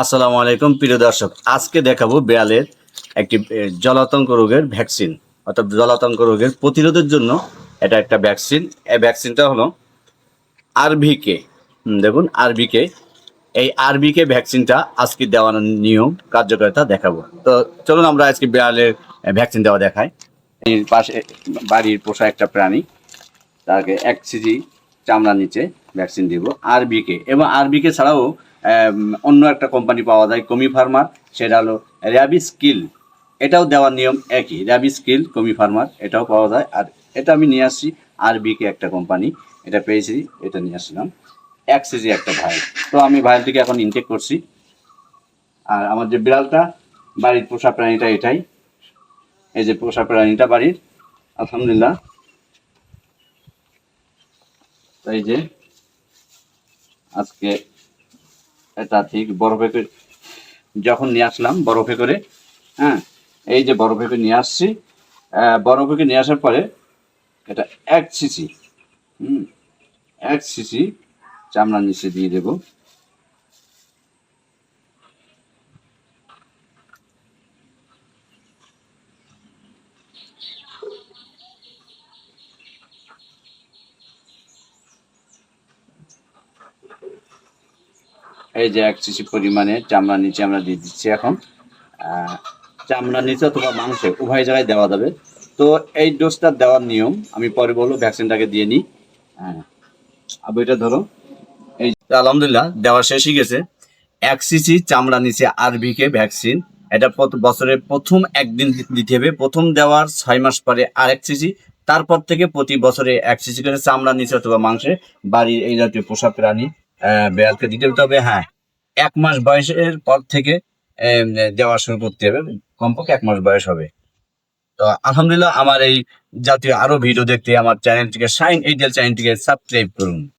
আসসালামু আলাইকুম, প্রিয় দর্শক। আজকে দেখাবো বিড়ালের একটি জলাতঙ্ক রোগের ভ্যাকসিন। অর্থাৎ জলাতঙ্ক রোগের প্রতিরোধের জন্য এটা একটা ভ্যাকসিন। এই ভ্যাকসিনটা হলো আরভিকে দেখুন আরবিকে এই আরবিকে ভ্যাকসিনটা আজকে দেওয়ার নিয়ম, কার্যকারিতা দেখাবো। তো চলুন আমরা আজকে বিড়ালের ভ্যাকসিন দেওয়া দেখাই। পাশে, বাড়ির পোষা একটা প্রাণী, তাকে এক সিজি চামড়া নিচে ভ্যাকসিন দিব আরবিকে এবং আরবিকে ছাড়াও অন্য একটা কোম্পানি পাওয়া যায় কমি ফার্মার সেটা হলো র্যাবি স্কিল এটাও দেওয়ার নিয়ম একই র্যাবি স্কিল কমি ফার্মার এটাও পাওয়া যায়। আর এটা আমি নিয়ে আসছি আরবিকে একটা কোম্পানি এটা পেয়েছি, এটা নিয়ে আসছিলাম। এক সিজি একটা ভাইল তো আমি ভাইল থেকে এখন ইনটেক করছি। আর আমার যে বিড়ালটা, বাড়ির পোষা প্রাণীটা এটাই। এই যে পোষা প্রাণীটা বাড়ির, আলহামদুলিল্লাহ। তাই যে আজকে এটা ঠিক বরফে করে যখন নিয়ে আসলাম বরফে করে হ্যাঁ এই যে বরফে করে নিয়ে আসছি বরফে করে নিয়ে আসার পরে এটা এক সিসি, হুম, এক সিসি চামড়া নিচে দিয়ে দেব। এই যে এক সিসি পরিমাণে চামড়া নিচে আমরা দিয়ে দিচ্ছি এখন। চামড়া নিচে অথবা মাংসে উভয় জায়গায় দেওয়া যাবে। তো এই ডোজটা দেওয়ার নিয়ম, আমি পরে বলব ভ্যাকসিনটাকে দিয়ে নিই। হ্যাঁ। আবু, এটা ধরো। এই আলহামদুলিল্লাহ, দেওয়া শেষ হয়ে গেছে। এক সিসি চামড়া নিচে আরবিকে ভ্যাকসিন এটা বছরে প্রথম একদিন দিতে হবে। প্রথম দেওয়ার ছয় মাস পরে আর এক সিসি তারপর থেকে প্রতি বছরে এক সিসি করে চামড়া নিচে অথবা মাংসে বাড়ির এই জাতীয় পোষা প্রাণী বেড়ালকে দিতে হবে। তবে হ্যাঁ এক মাস বয়সের পর থেকে দেওয়া শুরু করতে হবে। কমপক্ষে এক মাস বয়স হবে। তো আলহামদুলিল্লাহ, আমার এই জাতীয় আরও ভিডিও দেখতে আমার চ্যানেলটিকে সাইন এইডিয়াল চ্যানেলটিকে সাবস্ক্রাইব করুন।